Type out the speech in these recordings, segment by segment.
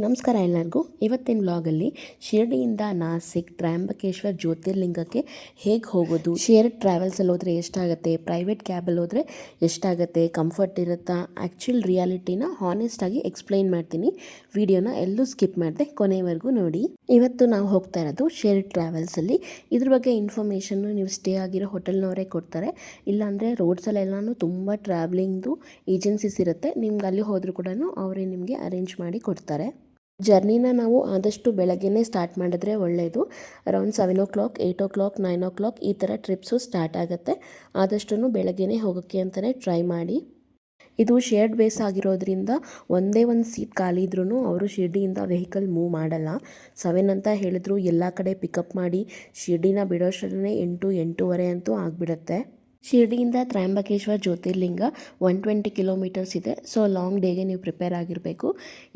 ನಮಸ್ಕಾರ ಎಲ್ಲರಿಗೂ. ಇವತ್ತಿನ ವ್ಲಾಗಲ್ಲಿ ಶಿರಡಿಯಿಂದ ನಾಸಿಕ್, ತ್ರಯಂಬಕೇಶ್ವರ್, ಜ್ಯೋತಿರ್ಲಿಂಗಕ್ಕೆ ಹೇಗೆ ಹೋಗೋದು? ಶೇರ್ ಟ್ರಾವೆಲ್ಸಲ್ಲಿ ಹೋದರೆ ಎಷ್ಟಾಗುತ್ತೆ? ಪ್ರೈವೇಟ್ ಕ್ಯಾಬಲ್ಲಿ ಹೋದರೆ ಎಷ್ಟಾಗುತ್ತೆ? ಕಂಫರ್ಟ್ ಇರುತ್ತಾ? ಆ್ಯಕ್ಚುಲ್ ರಿಯಾಲಿಟಿನ ಹಾನೆಸ್ಟಾಗಿ ಎಕ್ಸ್ಪ್ಲೈನ್ ಮಾಡ್ತೀನಿ. ವಿಡಿಯೋನ ಎಲ್ಲೂ ಸ್ಕಿಪ್ ಮಾಡಿದೆ ಕೊನೆವರೆಗೂ ನೋಡಿ. ಇವತ್ತು ನಾವು ಹೋಗ್ತಾ ಇರೋದು ಶೇರ್ ಟ್ರಾವೆಲ್ಸಲ್ಲಿ ಇದ್ರ ಬಗ್ಗೆ ಇನ್ಫಾರ್ಮೇಷನ್ನು ನೀವು ಸ್ಟೇ ಆಗಿರೋ ಹೋಟೆಲ್ನವರೇ ಕೊಡ್ತಾರೆ. ಇಲ್ಲಾಂದರೆ ರೋಡ್ಸಲ್ಲೆಲ್ಲನೂ ತುಂಬ ಟ್ರಾವೆಲಿಂಗ್ದು ಏಜೆನ್ಸೀಸ್ ಇರುತ್ತೆ. ನಿಮ್ಗೆ ಅಲ್ಲಿ ಹೋದರೂ ಕೂಡ ಅವರೇ ನಿಮಗೆ ಅರೇಂಜ್ ಮಾಡಿ ಕೊಡ್ತಾರೆ. ಜರ್ನಿನ ನಾವು ಆದಷ್ಟು ಬೆಳಗ್ಗೆನೇ ಸ್ಟಾರ್ಟ್ ಮಾಡಿದ್ರೆ ಒಳ್ಳೆಯದು around seven o'clock eight o'clock nine o'clock ಈ ಥರ ಟ್ರಿಪ್ಸು ಸ್ಟಾರ್ಟ್ ಆಗುತ್ತೆ. ಆದಷ್ಟು ಬೆಳಗ್ಗೆನೇ ಹೋಗೋಕ್ಕೆ ಅಂತಲೇ ಟ್ರೈ ಮಾಡಿ. ಇದು ಶೇರ್ಡ್ ಬೇಸ್ ಆಗಿರೋದ್ರಿಂದ ಒಂದೇ ಒಂದು ಸೀಟ್ ಖಾಲಿ ಇದ್ರೂ ಅವರು ಶಿರ್ಡಿಯಿಂದ ವೆಹಿಕಲ್ ಮೂವ್ ಮಾಡಲ್ಲ. ಸೆವೆನ್ ಅಂತ ಹೇಳಿದ್ರು ಎಲ್ಲ ಕಡೆ ಪಿಕಪ್ ಮಾಡಿ, ಶಿರ್ಡಿನ ಬಿಡೋಷ್ಟರಲ್ಲೇ ಎಂಟು, ಎಂಟೂವರೆ ಅಂತೂ ಆಗಿಬಿಡುತ್ತೆ. ಶಿರ್ಡಿಯಿಂದ Trimbakeshwar Jyotirlinga one twenty kilometres ಇದೆ. ಸೊ ಲಾಂಗ್ ಡೇಗೆ ನೀವು ಪ್ರಿಪೇರ್ ಆಗಿರಬೇಕು.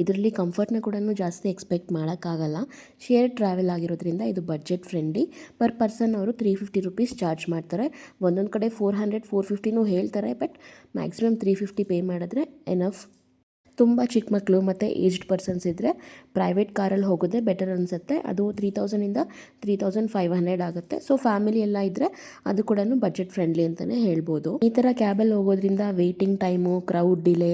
ಇದರಲ್ಲಿ ಕಂಫರ್ಟ್ನ ಕೂಡ ಜಾಸ್ತಿ ಎಕ್ಸ್ಪೆಕ್ಟ್ ಮಾಡೋಕ್ಕಾಗಲ್ಲ. ಶೇರ್ ಟ್ರಾವೆಲ್ ಆಗಿರೋದ್ರಿಂದ ಇದು ಬಜೆಟ್ ಫ್ರೆಂಡ್ಲಿ ಪರ್ ಪರ್ಸನ್ ಅವರು ತ್ರೀ ಫಿಫ್ಟಿ ರುಪೀಸ್ ಚಾರ್ಜ್ ಮಾಡ್ತಾರೆ. ಒಂದೊಂದು ಕಡೆ ಫೋರ್ ಹಂಡ್ರೆಡ್ ಫೋರ್ ಫಿಫ್ಟಿನೂ ಹೇಳ್ತಾರೆ but maximum three fifty pay ಮಾಡಿದ್ರೆ ಎನಫ್ ತುಂಬ ಚಿಕ್ಕ ಮಕ್ಕಳು ಮತ್ತು ಏಜ್ಡ್ ಪರ್ಸನ್ಸ್ ಇದ್ದರೆ ಪ್ರೈವೇಟ್ ಕಾರಲ್ಲಿ ಹೋಗೋದೇ ಬೆಟರ್ ಅನಿಸುತ್ತೆ. ಅದು ತ್ರೀ ತೌಸಂಡಿಂದ ತ್ರೀ ತೌಸಂಡ್ ಫೈವ್ ಹಂಡ್ರೆಡ್ ಆಗುತ್ತೆ. ಸೊ ಫ್ಯಾಮಿಲಿ ಎಲ್ಲ ಇದ್ದರೆ ಅದು ಕೂಡ ಬಜೆಟ್ ಫ್ರೆಂಡ್ಲಿ ಅಂತಲೇ ಹೇಳ್ಬೋದು. ಈ ಥರ ಕ್ಯಾಬಲ್ಲಿ ಹೋಗೋದ್ರಿಂದ ವೆಯ್ಟಿಂಗ್ ಟೈಮು ಕ್ರೌಡ್ ಡಿಲೇ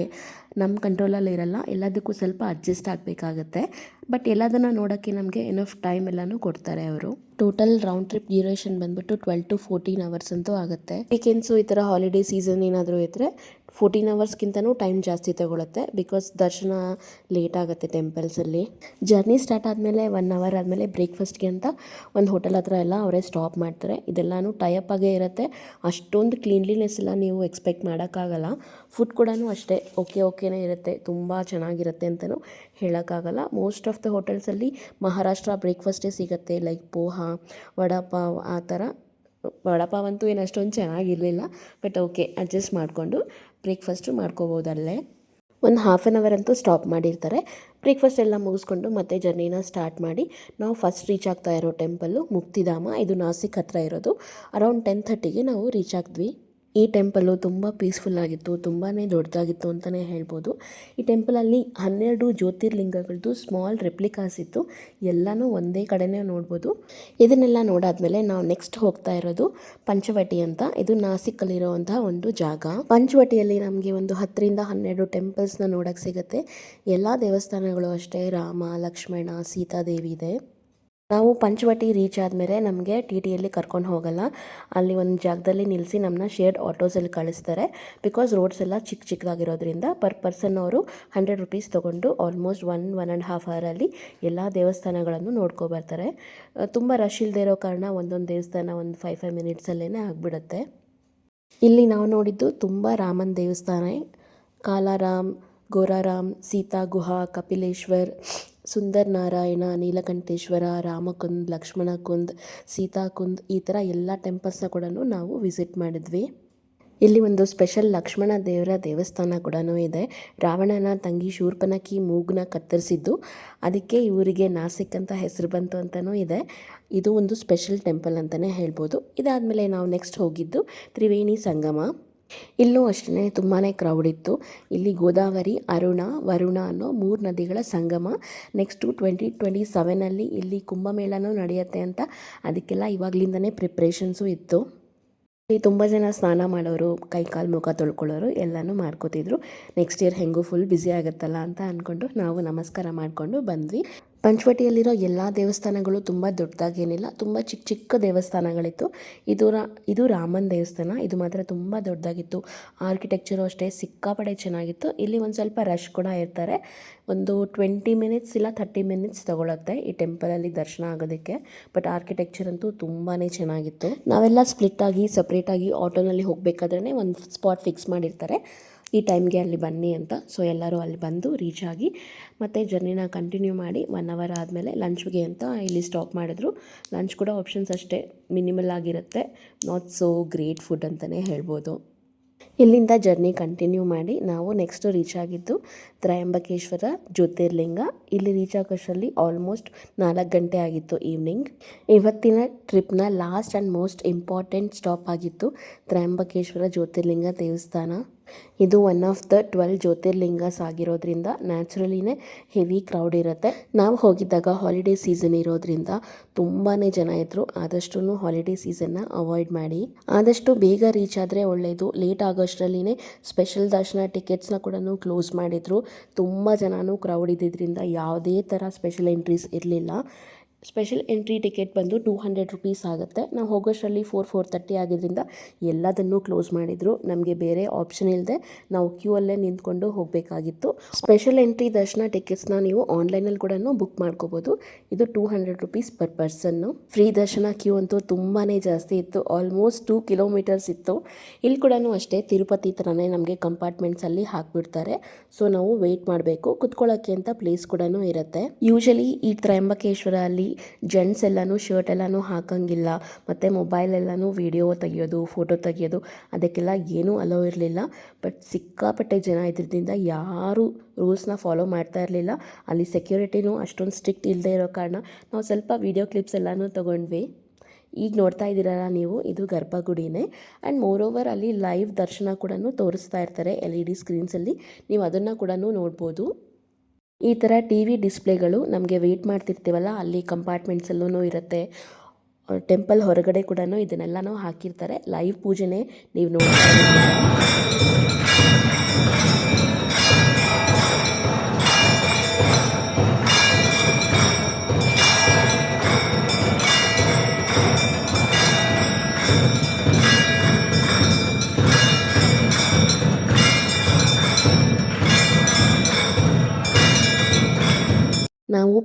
ನಮ್ಮ ಕಂಟ್ರೋಲಲ್ಲಿ ಇರಲ್ಲ. ಎಲ್ಲದಕ್ಕೂ ಸ್ವಲ್ಪ ಅಡ್ಜಸ್ಟ್ ಆಗಬೇಕಾಗತ್ತೆ. ಬಟ್ ಎಲ್ಲದನ್ನು ನೋಡೋಕ್ಕೆ ನಮಗೆ ಎನಫ್ ಟೈಮ್ ಎಲ್ಲನೂ ಕೊಡ್ತಾರೆ ಅವರು. ಟೋಟಲ್ ರೌಂಡ್ ಟ್ರಿಪ್ ಡ್ಯೂರೇಷನ್ ಬಂದ್ಬಿಟ್ಟು ಟ್ವೆಲ್ ಟು ಫೋರ್ಟೀನ್ ಅವರ್ಸ್ ಅಂತೂ ಆಗುತ್ತೆ. ವೀಕೆಂಡ್ಸು ಈ ಥರ ಹಾಲಿಡೇ ಸೀಸನ್ ಏನಾದರೂ ಇದ್ದರೆ ಫೋರ್ಟೀನ್ ಅವರ್ಸ್ಗಿಂತನೂ ಟೈಮ್ ಜಾಸ್ತಿ ತಗೊಳುತ್ತೆ ಬಿಕಾಸ್ ದರ್ಶನ ಲೇಟ್ ಆಗುತ್ತೆ ಟೆಂಪಲ್ಸಲ್ಲಿ ಜರ್ನಿ ಸ್ಟಾರ್ಟ್ ಆದಮೇಲೆ ಒನ್ ಅವರ್ ಆದಮೇಲೆ ಬ್ರೇಕ್ಫಾಸ್ಟ್ಗೆ ಅಂತ ಒಂದು ಹೋಟೆಲ್ ಹತ್ರ ಎಲ್ಲ ಅವರೇ ಸ್ಟಾಪ್ ಮಾಡ್ತಾರೆ. ಇದೆಲ್ಲನೂ ಟೈಅಪ್ ಆಗೇ ಇರುತ್ತೆ. ಅಷ್ಟೊಂದು ಕ್ಲೀನ್ಲಿನೆಸ್ ಎಲ್ಲ ನೀವು ಎಕ್ಸ್ಪೆಕ್ಟ್ ಮಾಡೋಕ್ಕಾಗಲ್ಲ. ಫುಡ್ ಕೂಡ ಅಷ್ಟೇ ಓಕೆ ಓಕೆನೇ ಇರುತ್ತೆ. ತುಂಬ ಚೆನ್ನಾಗಿರುತ್ತೆ ಅಂತಲೂ ಹೇಳೋಕ್ಕಾಗಲ್ಲ. ಮೋಸ್ಟ್ ಆಫ್ ದ ಹೋಟೆಲ್ಸಲ್ಲಿ ಮಹಾರಾಷ್ಟ್ರ ಬ್ರೇಕ್ಫಾಸ್ಟೇ ಸಿಗುತ್ತೆ ಲೈಕ್ ಪೋಹಾ, ವಡಾಪಾವ್ ಆ ಥರ ವಡಪಾವ್ ಅಂತೂ ಏನು ಅಷ್ಟೊಂದು ಚೆನ್ನಾಗಿರಲಿಲ್ಲ ಬಟ್ ಓಕೆ ಅಡ್ಜಸ್ಟ್ ಮಾಡಿಕೊಂಡು ಬ್ರೇಕ್ಫಾಸ್ಟು ಮಾಡ್ಕೋಬೋದಲ್ಲೇ. ಒಂದು ಹಾಫ್ ಆನ್ ಅವರ್ ಅಂತೂ ಸ್ಟಾಪ್ ಮಾಡಿರ್ತಾರೆ. ಬ್ರೇಕ್ಫಾಸ್ಟ್ ಎಲ್ಲ ಮುಗಿಸ್ಕೊಂಡು ಮತ್ತೆ ಜರ್ನಿನ ಸ್ಟಾರ್ಟ್ ಮಾಡಿ ನಾವು ಫಸ್ಟ್ ರೀಚ್ ಆಗ್ತಾ ಇರೋ ಟೆಂಪಲ್ಲು ಮುಕ್ತಿಧಾಮ ಇದು ನಾಸಿಕ್ ಹತ್ರ ಇರೋದು. ಅರೌಂಡ್ ಟೆನ್ ಥರ್ಟಿಗೆ ನಾವು ರೀಚ್ ಆಗ್ದ್ವಿ. ಈ ಟೆಂಪಲ್ಲು ತುಂಬ ಪೀಸ್ಫುಲ್ ಆಗಿತ್ತು ತುಂಬಾ ದೊಡ್ಡದಾಗಿತ್ತು ಅಂತಲೇ ಹೇಳ್ಬೋದು. ಈ ಟೆಂಪಲಲ್ಲಿ ಹನ್ನೆರಡು ಜ್ಯೋತಿರ್ಲಿಂಗಗಳದ್ದು ಸ್ಮಾಲ್ ರೆಪ್ಲಿಕಾಸ್ ಇತ್ತು. ಎಲ್ಲನೂ ಒಂದೇ ಕಡೆನೇ ನೋಡ್ಬೋದು. ಇದನ್ನೆಲ್ಲ ನೋಡಾದ್ಮೇಲೆ ನಾವು ನೆಕ್ಸ್ಟ್ ಹೋಗ್ತಾ ಇರೋದು ಪಂಚವಟಿ ಅಂತ. ಇದು ನಾಸಿಕಲ್ಲಿರುವಂತಹ ಒಂದು ಜಾಗ. ಪಂಚವಟಿಯಲ್ಲಿ ನಮಗೆ ಒಂದು ಹತ್ತರಿಂದ ಹನ್ನೆರಡು ಟೆಂಪಲ್ಸ್ನ ನೋಡೋಕ್ಕೆ ಸಿಗುತ್ತೆ. ಎಲ್ಲ ದೇವಸ್ಥಾನಗಳು ಅಷ್ಟೇ, ರಾಮ, ಲಕ್ಷ್ಮಣ, ಸೀತಾದೇವಿ ಇದೆ. ನಾವು ಪಂಚವಟಿ ರೀಚ್ ಆದಮೇಲೆ ನಮಗೆ ಟಿ ಟಿಯಲ್ಲಿ ಕರ್ಕೊಂಡು ಹೋಗಲ್ಲ. ಅಲ್ಲಿ ಒಂದು ಜಾಗದಲ್ಲಿ ನಿಲ್ಲಿಸಿ ನಮ್ಮನ್ನ ಶೇರ್ಡ್ ಆಟೋಸಲ್ಲಿ ಕಳಿಸ್ತಾರೆ. ಬಿಕಾಸ್ ರೋಡ್ಸ್ ಎಲ್ಲ ಚಿಕ್ಕ ಚಿಕ್ಕದಾಗಿರೋದ್ರಿಂದ ಪರ್ ಪರ್ಸನ್ ಅವರು ಹಂಡ್ರೆಡ್ ರುಪೀಸ್ ತೊಗೊಂಡು almost one one and half ಅವರಲ್ಲಿ ಎಲ್ಲ ದೇವಸ್ಥಾನಗಳನ್ನು ನೋಡ್ಕೊಬರ್ತಾರೆ ತುಂಬ ರಶ್ ಇಲ್ಲದೆ ಇರೋ ಕಾರಣ ಒಂದೊಂದು ದೇವಸ್ಥಾನ ಒಂದು ಫೈವ್ ಫೈವ್ ಮಿನಿಟ್ಸಲ್ಲೇ ಆಗಿಬಿಡುತ್ತೆ. ಇಲ್ಲಿ ನಾವು ನೋಡಿದ್ದು ತುಂಬ ರಾಮನ್ ದೇವಸ್ಥಾನ. ಕಾಲಾರಾಮ್, ಗೋರಾರಾಮ್ ಸೀತಾ ಗುಹಾ ಕಪಿಲೇಶ್ವರ್ ಸುಂದರ್ ನಾರಾಯಣ ನೀಲಕಂಠೇಶ್ವರ, ರಾಮಕುಂದ್ ಲಕ್ಷ್ಮಣ ಕುಂದ್ ಸೀತಾ ಕುಂದ್ ಈ ಥರ ಎಲ್ಲ ಟೆಂಪಲ್ಸ್ನ ಕೂಡ ನಾವು ವಿಸಿಟ್ ಮಾಡಿದ್ವಿ. ಇಲ್ಲಿ ಒಂದು ಸ್ಪೆಷಲ್ ಲಕ್ಷ್ಮಣ ದೇವರ ದೇವಸ್ಥಾನ ಕೂಡ ಇದೆ. ರಾವಣನ ತಂಗಿ ಶೂರ್ಪನಕಿ ಮೂಗ್ನ ಕತ್ತರಿಸಿದ್ದು, ಅದಕ್ಕೆ ಇವರಿಗೆ ನಾಸಿಕ್ ಅಂತ ಹೆಸರು ಬಂತು ಅಂತಲೂ ಇದೆ. ಇದು ಒಂದು ಸ್ಪೆಷಲ್ ಟೆಂಪಲ್ ಅಂತಲೇ ಹೇಳ್ಬೋದು. ಇದಾದಮೇಲೆ ನಾವು ನೆಕ್ಸ್ಟ್ ಹೋಗಿದ್ದು ತ್ರಿವೇಣಿ ಸಂಗಮ. ಇಲ್ಲೂ ಅಷ್ಟೇ ತುಂಬಾ ಕ್ರೌಡ್ ಇತ್ತು. ಇಲ್ಲಿ ಗೋದಾವರಿ, ಅರುಣ, ವರುಣ ಅನ್ನೋ ಮೂರು ನದಿಗಳ ಸಂಗಮ. ನೆಕ್ಸ್ಟು ಟ್ವೆಂಟಿ ಟ್ವೆಂಟಿ ಸೆವೆನಲ್ಲಿ ಇಲ್ಲಿ ಕುಂಭಮೇಳನೂ ನಡೆಯುತ್ತೆ ಅಂತ ಅದಕ್ಕೆಲ್ಲ ಇವಾಗಲಿಂದನೇ ಪ್ರಿಪ್ರೇಷನ್ಸು ಇತ್ತು. ಇಲ್ಲಿ ತುಂಬ ಜನ ಸ್ನಾನ ಮಾಡೋರು ಕೈ ಕಾಲು ಮುಖ ತೊಳ್ಕೊಳ್ಳೋರು ಎಲ್ಲನೂ ಮಾಡ್ಕೋತಿದ್ರು. ನೆಕ್ಸ್ಟ್ ಇಯರ್ ಹೆಂಗೂ ಫುಲ್ ಬ್ಯುಸಿ ಆಗುತ್ತಲ್ಲ ಅಂತ ಅಂದ್ಕೊಂಡು ನಾವು ನಮಸ್ಕಾರ ಮಾಡಿಕೊಂಡು ಬಂದ್ವಿ. ಪಂಚವಟಿಯಲ್ಲಿರೋ ಎಲ್ಲ ದೇವಸ್ಥಾನಗಳು ತುಂಬ ದೊಡ್ಡದಾಗೇನಿಲ್ಲ, ತುಂಬ ಚಿಕ್ಕ ಚಿಕ್ಕ ದೇವಸ್ಥಾನಗಳಿತ್ತು. ಇದು ರಾ, ಇದು ರಾಮನ್ ದೇವಸ್ಥಾನ, ಇದು ಮಾತ್ರ ತುಂಬ ದೊಡ್ಡದಾಗಿತ್ತು. ಆರ್ಕಿಟೆಕ್ಚರು ಅಷ್ಟೇ, ಸಿಕ್ಕಾಪಡೆ ಚೆನ್ನಾಗಿತ್ತು. ಇಲ್ಲಿ ಒಂದು ಸ್ವಲ್ಪ ರಶ್ ಕೂಡ ಇರ್ತಾರೆ. ಒಂದು ಟ್ವೆಂಟಿ ಮಿನಿಟ್ಸ್ ಇಲ್ಲ ಥರ್ಟಿ ಮಿನಿಟ್ಸ್ ತೊಗೊಳತ್ತೆ ಈ ಟೆಂಪಲಲ್ಲಿ ದರ್ಶನ ಆಗೋದಕ್ಕೆ. ಬಟ್ ಆರ್ಕಿಟೆಕ್ಚರ್ ಅಂತೂ ತುಂಬಾ ಚೆನ್ನಾಗಿತ್ತು. ನಾವೆಲ್ಲ ಸ್ಪ್ಲಿಟ್ಟಾಗಿ ಸಪ್ರೇಟಾಗಿ ಆಟೋನಲ್ಲಿ ಹೋಗಬೇಕಾದ್ರೆ ಒಂದು ಸ್ಪಾಟ್ ಫಿಕ್ಸ್ ಮಾಡಿರ್ತಾರೆ. ಈ ಟೈಮ್ಗೆ ಅಲ್ಲಿ ಬನ್ನಿ ಅಂತ. ಸೊ ಎಲ್ಲರೂ ಅಲ್ಲಿ ಬಂದು ರೀಚ್ ಆಗಿ ಮತ್ತು ಜರ್ನಿನ ಕಂಟಿನ್ಯೂ ಮಾಡಿ ಒನ್ ಅವರ್ ಆದಮೇಲೆ ಲಂಚ್ಗೆ ಅಂತ ಇಲ್ಲಿ ಸ್ಟಾಪ್ ಮಾಡಿದ್ರು. ಲಂಚ್ ಕೂಡ ಆಪ್ಷನ್ಸ್ ಅಷ್ಟೇ. ಮಿನಿಮಲ್ ಆಗಿರುತ್ತೆ. ನಾಟ್ ಸೋ ಗ್ರೇಟ್ ಫುಡ್ ಅಂತಲೇ ಹೇಳ್ಬೋದು. ಇಲ್ಲಿಂದ ಜರ್ನಿ ಕಂಟಿನ್ಯೂ ಮಾಡಿ ನಾವು ನೆಕ್ಸ್ಟ್ ರೀಚ್ ಆಗಿದ್ದು ತ್ರಯಂಬಕೇಶ್ವರ, ಜ್ಯೋತಿರ್ಲಿಂಗ. ಇಲ್ಲಿ ರೀಚ್ ಆಗೋಷ್ಟರಲ್ಲಿ ಆಲ್ಮೋಸ್ಟ್ ನಾಲ್ಕು ಗಂಟೆ ಆಗಿತ್ತು ಈವ್ನಿಂಗ್ ಇವತ್ತಿನ ಟ್ರಿಪ್ನ last and most important stop ಆಗಿತ್ತು ತ್ರಯಂಬಕೇಶ್ವರ, ಜ್ಯೋತಿರ್ಲಿಂಗ ದೇವಸ್ಥಾನ. ಇದು ಒನ್ ಆಫ್ ದ ಟ್ವೆಲ್ ಜ್ಯೋತಿರ್ಲಿಂಗಸ್ ಆಗಿರೋದ್ರಿಂದ ನ್ಯಾಚುರಲಿನೇ ಹೆವಿ ಕ್ರೌಡ್ ಇರುತ್ತೆ. ನಾವು ಹೋಗಿದ್ದಾಗ ಹಾಲಿಡೇ ಸೀಸನ್ ಇರೋದ್ರಿಂದ ತುಂಬಾ ಜನ ಇದ್ದರು ಆದಷ್ಟು ಹಾಲಿಡೇ ಸೀಸನ್ನ ಅವಾಯ್ಡ್ ಮಾಡಿ. ಆದಷ್ಟು ಬೇಗ ರೀಚ್ ಆದರೆ ಒಳ್ಳೆಯದು ಲೇಟ್ ಆಗೋಷ್ಟರಲ್ಲಿನೇ ಸ್ಪೆಷಲ್ ದರ್ಶನ ಟಿಕೆಟ್ಸ್ನ ಕೂಡ ಕ್ಲೋಸ್ ಮಾಡಿದರು. ತುಂಬ ಜನನೂ ಕ್ರೌಡ್ ಇದ್ದಿದ್ದರಿಂದ ಯಾವುದೇ ಥರ ಸ್ಪೆಷಲ್ ಎಂಟ್ರೀಸ್ ಇರಲಿಲ್ಲ. ಸ್ಪೆಷಲ್ ಎಂಟ್ರಿ ಟಿಕೆಟ್ ಬಂದು ಟೂ ಹಂಡ್ರೆಡ್ ರುಪೀಸ್ ಆಗುತ್ತೆ. ನಾವು ಹೋಗೋಷ್ಟರಲ್ಲಿ ಫೋರ್ ಫೋರ್ ತರ್ಟಿ ಆಗಿದ್ದರಿಂದ ಎಲ್ಲದನ್ನೂ ಕ್ಲೋಸ್ ಮಾಡಿದರು. ನಮಗೆ ಬೇರೆ ಆಪ್ಷನ್ ಇಲ್ಲದೆ ನಾವು ಕ್ಯೂ ಅಲ್ಲೇ ನಿಂತ್ಕೊಂಡು ಹೋಗಬೇಕಾಗಿತ್ತು. ಸ್ಪೆಷಲ್ ಎಂಟ್ರಿ ದರ್ಶನ ಟಿಕೆಟ್ಸ್ನ ನೀವು ಆನ್ಲೈನಲ್ಲಿ ಕೂಡ ಬುಕ್ ಮಾಡ್ಕೋಬೋದು. ಇದು two hundred rupees per person. Free ದರ್ಶನ ಕ್ಯೂ ಅಂತೂ ತುಂಬಾ ಜಾಸ್ತಿ ಇತ್ತು. ಆಲ್ಮೋಸ್ಟ್ ಟೂ ಕಿಲೋಮೀಟರ್ಸ್ ಇತ್ತು. ಇಲ್ಲಿ ಕೂಡ ಅಷ್ಟೇ ತಿರುಪತಿ ಥರನೇ ನಮಗೆ ಕಂಪಾರ್ಟ್ಮೆಂಟ್ಸಲ್ಲಿ ಹಾಕಿಬಿಡ್ತಾರೆ. ಸೊ ನಾವು ವೆಯ್ಟ್ ಮಾಡಬೇಕು. ಕುತ್ಕೊಳ್ಳೋಕ್ಕೆ ಅಂತ ಪ್ಲೇಸ್ ಕೂಡ ಇರುತ್ತೆ. ಯೂಶಲಿ ಈ ತ್ರಯಂಬಕೇಶ್ವರ ಅಲ್ಲಿ ಜೆಂಟ್ಸ್ ಎಲ್ಲನೂ ಶರ್ಟ್ ಎಲ್ಲನೂ ಹಾಕಂಗಿಲ್ಲ, ಮತ್ತು ಮೊಬೈಲ್ ಎಲ್ಲನೂ ವಿಡಿಯೋ ತೆಗಿಯೋದು, ಫೋಟೋ ತೆಗಿಯೋದು, ಅದಕ್ಕೆಲ್ಲ ಏನೂ ಅಲೋ ಇರಲಿಲ್ಲ. ಬಟ್ ಸಿಕ್ಕಾಪಟ್ಟೆ ಜನ ಇದ್ರಿಂದ ಯಾರೂ ರೂಲ್ಸ್ನ ಫಾಲೋ ಮಾಡ್ತಾ ಇರಲಿಲ್ಲ. ಅಲ್ಲಿ ಸೆಕ್ಯೂರಿಟಿನೂ ಅಷ್ಟೊಂದು ಸ್ಟ್ರಿಕ್ಟ್ ಇಲ್ಲದೆ ಇರೋ ಕಾರಣ ನಾವು ಸ್ವಲ್ಪ ವೀಡಿಯೋ ಕ್ಲಿಪ್ಸ್ ಎಲ್ಲನೂ ತೊಗೊಂಡ್ವಿ. ಈಗ ನೋಡ್ತಾ ಇದ್ದೀರಲ್ಲ ನೀವು, ಇದು ಗರ್ಭಗುಡಿನೇ. ಆ್ಯಂಡ್ ಮೋರ್ ಓವರ್ ಅಲ್ಲಿ ಲೈವ್ ದರ್ಶನ ಕೂಡ ತೋರಿಸ್ತಾ ಇರ್ತಾರೆ ಎಲ್ ಇ ಡಿ ಸ್ಕ್ರೀನ್ಸಲ್ಲಿ ನೀವು ಅದನ್ನು ಕೂಡ ನೋಡ್ಬೋದು. ಈ ಥರ ಟಿ ವಿ ಡಿಸ್ಪ್ಲೇಗಳು ನಮಗೆ ವೆಯ್ಟ್ ಮಾಡ್ತಿರ್ತೀವಲ್ಲ, ಅಲ್ಲಿ ಕಂಪಾರ್ಟ್ಮೆಂಟ್ಸಲ್ಲೂ ಇರುತ್ತೆ. ಟೆಂಪಲ್ ಹೊರಗಡೆ ಕೂಡ ಇದನ್ನೆಲ್ಲನೂ ಹಾಕಿರ್ತಾರೆ. ಲೈವ್ ಪೂಜೆನೇ ನೀವು ನೋಡ್ತಾ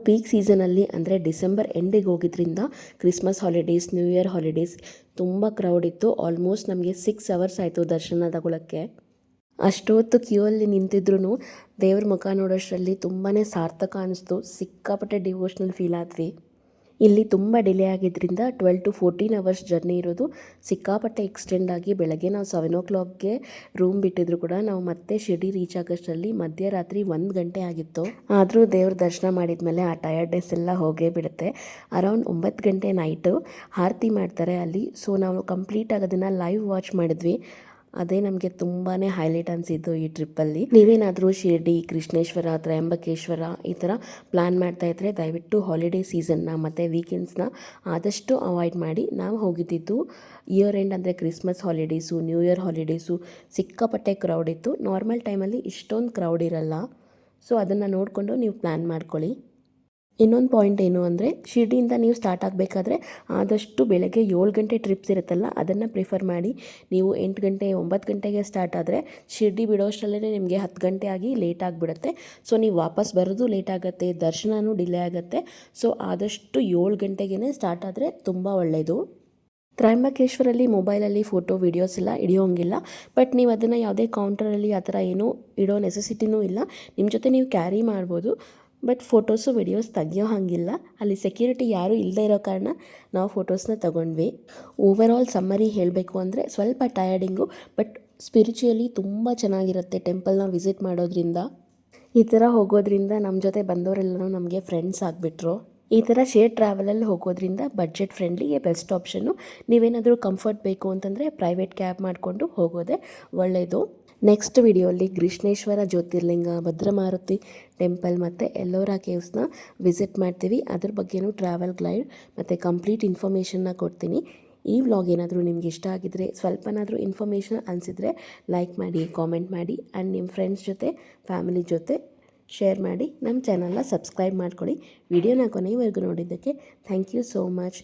ಪೀಕ್ ಸೀಸನಲ್ಲಿ ಅಂದರೆ ಡಿಸೆಂಬರ್ ಎಂಡಿಗೆ ಹೋಗಿದ್ರಿಂದ Christmas holidays new year holidays ತುಂಬ ಕ್ರೌಡ್ ಇತ್ತು. ಆಲ್ಮೋಸ್ಟ್ ನಮಗೆ ಸಿಕ್ಸ್ ಅವರ್ಸ್ ಆಯಿತು ದರ್ಶನ ತಗೊಳ್ಳೋಕ್ಕೆ ಅಷ್ಟೊತ್ತು ಕ್ಯೂ ಅಲ್ಲಿ ನಿಂತಿದ್ರು ದೇವ್ರ ಮುಖ ನೋಡೋಷ್ಟರಲ್ಲಿ ತುಂಬಾ ಸಾರ್ಥಕ ಅನ್ನಿಸ್ತು ಸಿಕ್ಕಾಪಟ್ಟೆ ಡಿವೋಷ್ನಲ್ ಫೀಲ್ ಆದ್ವಿ. ಇಲ್ಲಿ ತುಂಬ ಡಿಲೇ ಆಗಿದ್ದರಿಂದ twelve to fourteen hours journey ಇರೋದು ಸಿಕ್ಕಾಪಟ್ಟೆ ಎಕ್ಸ್ಟೆಂಡ್ ಆಗಿ ಬೆಳಗ್ಗೆ ನಾವು ಸೆವೆನ್ ಓ ಕ್ಲಾಕ್ಗೆ ರೂಮ್ ಬಿಟ್ಟಿದ್ರು ಕೂಡ ನಾವು ಮತ್ತೆ ಶಿರ್ಡಿ ರೀಚ್ ಆಗೋಷ್ಟರಲ್ಲಿ ಮಧ್ಯರಾತ್ರಿ ಒಂದು ಗಂಟೆ ಆಗಿತ್ತು. ಆದರೂ ದೇವ್ರ ದರ್ಶನ ಮಾಡಿದ ಮೇಲೆ ಆ ಟಯರ್ಡ್ನೆಸ್ ಎಲ್ಲ ಹೋಗೇ ಬಿಡುತ್ತೆ. ಅರೌಂಡ್ ಒಂಬತ್ತು ಗಂಟೆ ನೈಟು ಆರತಿ ಮಾಡ್ತಾರೆ ಅಲ್ಲಿ. ಸೊ ನಾವು ಕಂಪ್ಲೀಟ್ ಆಗೋದನ್ನು ಲೈವ್ ವಾಚ್ ಮಾಡಿದ್ವಿ. ಅದೇ ನಮಗೆ ತುಂಬಾ ಹೈಲೈಟ್ ಅನಿಸಿದ್ದು ಈ ಟ್ರಿಪ್ಪಲ್ಲಿ ನೀವೇನಾದರೂ ಶಿರ್ಡಿ, ಕೃಷ್ಣೇಶ್ವರ, ತ್ರಯಂಬಕೇಶ್ವರ ಈ ಥರ ಪ್ಲ್ಯಾನ್ ಮಾಡ್ತಾ ಇದ್ದರೆ ದಯವಿಟ್ಟು ಹಾಲಿಡೇ ಸೀಸನ್ನ ಮತ್ತು ವೀಕೆಂಡ್ಸ್ನ ಆದಷ್ಟು ಅವಾಯ್ಡ್ ಮಾಡಿ. ನಾವು ಹೋಗಿದ್ದಿದ್ದು ಇಯರ್ ಎಂಡ್ ಅಂದರೆ Christmas holidays new year holidays ಸಿಕ್ಕಾಪಟ್ಟೆ ಕ್ರೌಡ್ ಇತ್ತು. ನಾರ್ಮಲ್ ಟೈಮಲ್ಲಿ ಇಷ್ಟೊಂದು ಕ್ರೌಡ್ ಇರಲ್ಲ. ಸೊ ಅದನ್ನು ನೋಡಿಕೊಂಡು ನೀವು ಪ್ಲ್ಯಾನ್ ಮಾಡ್ಕೊಳ್ಳಿ. ಇನ್ನೊಂದು ಪಾಯಿಂಟ್ ಏನು ಅಂದರೆ, ಶಿರ್ಡಿಯಿಂದ ನೀವು ಸ್ಟಾರ್ಟ್ ಆಗಬೇಕಾದ್ರೆ ಆದಷ್ಟು ಬೆಳಗ್ಗೆ ಏಳು ಗಂಟೆ ಟ್ರಿಪ್ಸ್ ಇರುತ್ತಲ್ಲ, ಅದನ್ನು ಪ್ರಿಫರ್ ಮಾಡಿ. ನೀವು ಎಂಟು ಗಂಟೆ, ಒಂಬತ್ತು ಗಂಟೆಗೆ ಸ್ಟಾರ್ಟ್ ಆದರೆ, ಶಿರ್ಡಿ ಬಿಡೋಷ್ಟರಲ್ಲೇ ನಿಮಗೆ ಹತ್ತು ಗಂಟೆ ಆಗಿ ಲೇಟ್ ಆಗಿಬಿಡುತ್ತೆ. ಸೊ ನೀವು ವಾಪಸ್ ಬರೋದು ಲೇಟ್ ಆಗುತ್ತೆ ದರ್ಶನವೂ ಡಿಲೇ ಆಗುತ್ತೆ. ಸೊ ಆದಷ್ಟು ಏಳು ಗಂಟೆಗೇ ಸ್ಟಾರ್ಟ್ ಆದರೆ ತುಂಬ ಒಳ್ಳೆಯದು ತ್ರಯಂಬಕೇಶ್ವರಲ್ಲಿ ಮೊಬೈಲಲ್ಲಿ ಫೋಟೋ ವೀಡಿಯೋಸ್ ಎಲ್ಲ ಹಿಡಿಯೋಂಗಿಲ್ಲ. ಬಟ್ ನೀವು ಅದನ್ನು ಯಾವುದೇ ಕೌಂಟರಲ್ಲಿ ಆ ಥರ ಏನೂ ಇಡೋ ನೆಸೆಸಿಟಿನೂ ಇಲ್ಲ. ನಿಮ್ಮ ಜೊತೆ ನೀವು ಕ್ಯಾರಿ ಮಾಡ್ಬೋದು. ಬಟ್ ಫೋಟೋಸು ವಿಡಿಯೋಸ್ ತೆಗಿಯೋ ಹಾಗಿಲ್ಲ. ಅಲ್ಲಿ ಸೆಕ್ಯೂರಿಟಿ ಯಾರೂ ಇಲ್ಲದೆ ಇರೋ ಕಾರಣ ನಾವು ಫೋಟೋಸ್ನ ತಗೊಂಡ್ವಿ. ಓವರ್ ಆಲ್ ಸಮ್ಮರಿ ಹೇಳಬೇಕು ಅಂದರೆ ಸ್ವಲ್ಪ ಟಯರ್ಡಿಂಗು ಬಟ್ ಸ್ಪಿರಿಚುಯಲಿ ತುಂಬ ಚೆನ್ನಾಗಿರುತ್ತೆ ಟೆಂಪಲ್ನ ವಿಸಿಟ್ ಮಾಡೋದ್ರಿಂದ. ಈ ಥರ ಹೋಗೋದ್ರಿಂದ ನಮ್ಮ ಜೊತೆ ಬಂದವರೆಲ್ಲರೂ ನಮಗೆ ಫ್ರೆಂಡ್ಸ್ ಆಗಿಬಿಟ್ರು. ಈ ಥರ ಶೇರ್ ಟ್ರಾವೆಲಲ್ಲಿ ಹೋಗೋದ್ರಿಂದ ಬಜೆಟ್ ಫ್ರೆಂಡ್ಲಿಗೆ ಬೆಸ್ಟ್ ಆಪ್ಷನ್ನು ನೀವೇನಾದರೂ ಕಂಫರ್ಟ್ ಬೇಕು ಅಂತಂದರೆ ಪ್ರೈವೇಟ್ ಕ್ಯಾಬ್ ಮಾಡಿಕೊಂಡು ಹೋಗೋದೇ ಒಳ್ಳೆಯದು ನೆಕ್ಸ್ಟ್ ವಿಡಿಯೋಲಿ ಕೃಷ್ಣೇಶ್ವರ ಜ್ಯೋತಿರ್ಲಿಂಗ ಭದ್ರಮಾರುತಿ ಟೆಂಪಲ್ ಮತ್ತು ಎಲ್ಲೋರಾ ಕೇವ್ಸ್ನ ವಿಸಿಟ್ ಮಾಡ್ತೀವಿ. ಅದ್ರ ಬಗ್ಗೆನೂ ಟ್ರಾವೆಲ್ ಗೈಡ್ ಮತ್ತು ಕಂಪ್ಲೀಟ್ ಇನ್ಫಾರ್ಮೇಷನ್ನ ಕೊಡ್ತೀನಿ. ಈ ವ್ಲಾಗ್ ಏನಾದರೂ ನಿಮ್ಗೆ ಇಷ್ಟ ಆಗಿದ್ರೆ, ಸ್ವಲ್ಪನಾದರೂ ಇನ್ಫಾರ್ಮೇಷನ್ ಅನಿಸಿದರೆ ಲೈಕ್ ಮಾಡಿ ಕಾಮೆಂಟ್ ಮಾಡಿ ಆ್ಯಂಡ್ ನಿಮ್ಮ ಫ್ರೆಂಡ್ಸ್ ಜೊತೆ ಫ್ಯಾಮಿಲಿ ಜೊತೆ ಶೇರ್ ಮಾಡಿ ನಮ್ಮ ಚಾನಲ್ನ ಸಬ್ಸ್ಕ್ರೈಬ್ ಮಾಡ್ಕೊಳ್ಳಿ. ವಿಡಿಯೋನ ಕೊನೆಯವರೆಗೂ ನೋಡಿದ್ದಕ್ಕೆ ಥ್ಯಾಂಕ್ ಯು ಸೋ ಮಚ್